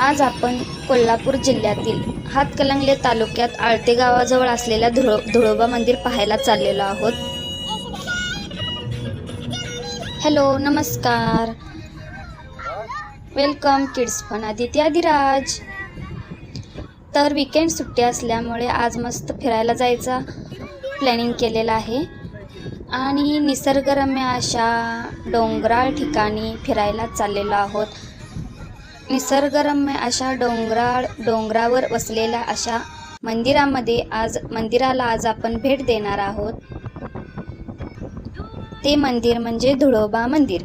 आज आपण कोल्हापूर जिल्ह्यातील हातकलंगले तालुक्यात आळते गावाजवळ असलेल्या धुळो धुळोबा मंदिर पाहायला चाललेलो आहोत. हॅलो नमस्कार. Welcome kids fun Aditya Adiraj. तर विकेंड सुट्टी असल्यामुळे आज मस्त फिरायला जायचा प्लॅनिंग केलेलं आहे. आणि निसर्गरम्य अशा डोंगराळ ठिकाणी फिरायला चाललेलो आहोत. निसर्गरम्य अशा डोंगराळ डोंगरावर वसलेल्या अशा मंदिरामध्ये आज मंदिराला आज आपण भेट देणार आहोत. ते मंदिर म्हणजे धुळोबा मंदिर.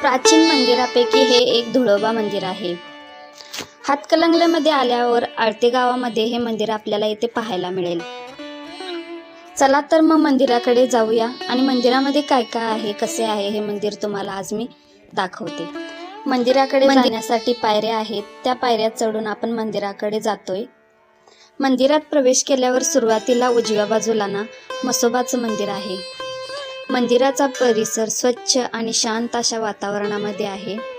प्राचीन मंदिरापैकी हे एक धुळोबा मंदिर आहे. हातकलंगल्यामध्ये आल्यावर आळते गावामध्ये हे मंदिर आपल्याला इथे पाहायला मिळेल. चला तर मग मंदिराकडे जाऊया. आणि मंदिरामध्ये काय काय आहे कसे आहे हे मंदिर तुम्हाला आज मी दाखवते. मंदिराकडे जाण्यासाठी पायऱ्या आहेत. त्या पायऱ्या चढून आपण मंदिराकडे जातोय. मंदिरात प्रवेश केल्यावर सुरुवातीला उजव्या बाजूला ना मसोबाचं मंदिर आहे. मंदिराचा परिसर स्वच्छ आणि शांत अशा वातावरणामध्ये आहे.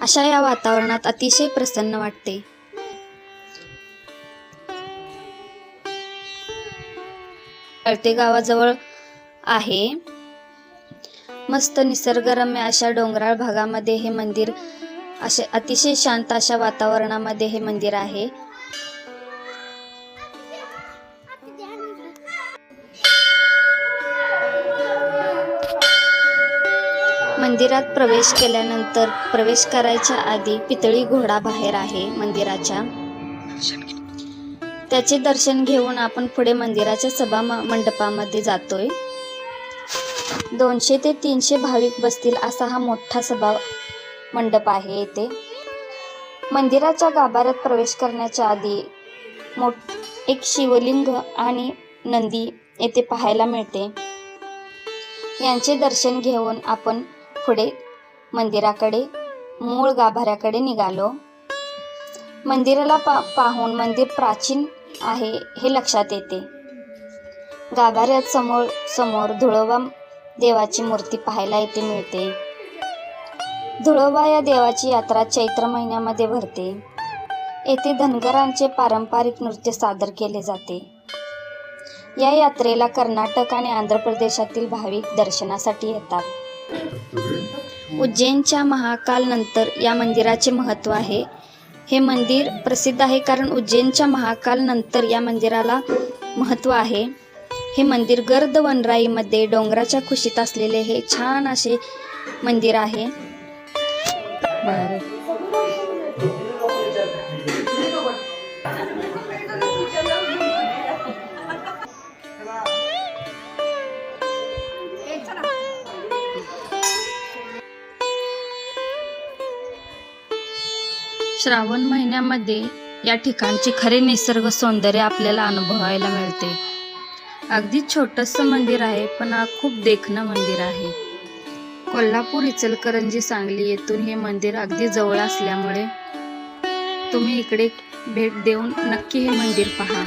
अशा या वातावरणात अतिशय प्रसन्न वाटते. कळते गावाजवळ आहे. मस्त निसर्गरम्य अशा डोंगराळ भागामध्ये हे मंदिर असे अतिशय शांत अशा वातावरणामध्ये हे मंदिर आहे. मंदिरात प्रवेश केल्यानंतर प्रवेश करायच्या आधी पितळी घोडा बाहेर आहे मंदिराच्या. त्याचे दर्शन घेऊन आपण पुढे मंदिराच्या सभा मंडपामध्ये जातोय. दोनशे ते तीनशे भाविक बसतील असा हा मोठा सभा मंडप आहे येथे मंदिराच्या गाभाऱ्यात प्रवेश करण्याच्या आधी मोठ एक शिवलिंग आणि नंदी येथे पाहायला मिळते. यांचे दर्शन घेऊन आपण पुढे मंदिराकडे मूळ गाभाऱ्याकडे निघालो. मंदिराला पा पाहून मंदिर प्राचीन आहे हे लक्षात येते. गाभाऱ्यात समोर समोर धुळोबा देवाची मूर्ती पाहायला येथे मिळते. धुळोबा या देवाची यात्रा चैत्र महिन्यामध्ये भरते. येथे धनगरांचे पारंपरिक नृत्य सादर केले जाते. या यात्रेला कर्नाटक आणि आंध्र प्रदेशातील भाविक दर्शनासाठी येतात. उज्जैनच्या महाकाल नंतर या मंदिराचे महत्त्व आहे. हे मंदिर प्रसिद्ध आहे कारण उज्जैनच्या महाकाल नंतर या मंदिराला महत्त्व आहे. हे मंदिर गर्द वनराईमध्ये डोंगराच्या कुशीत असलेले हे छान असे मंदिर आहे. श्रावण महिन्यामध्ये या ठिकाणचे खरे निसर्ग सौंदर्य आपल्याला अनुभवायला मिळते. अगदी छोटंसं मंदिर आहे पण हा खूप देखणं मंदिर आहे. कोल्हापूर इचलकरंजी सांगली येथून हे मंदिर अगदी जवळ असल्यामुळे तुम्ही इकडे भेट देऊन नक्की हे मंदिर पहा.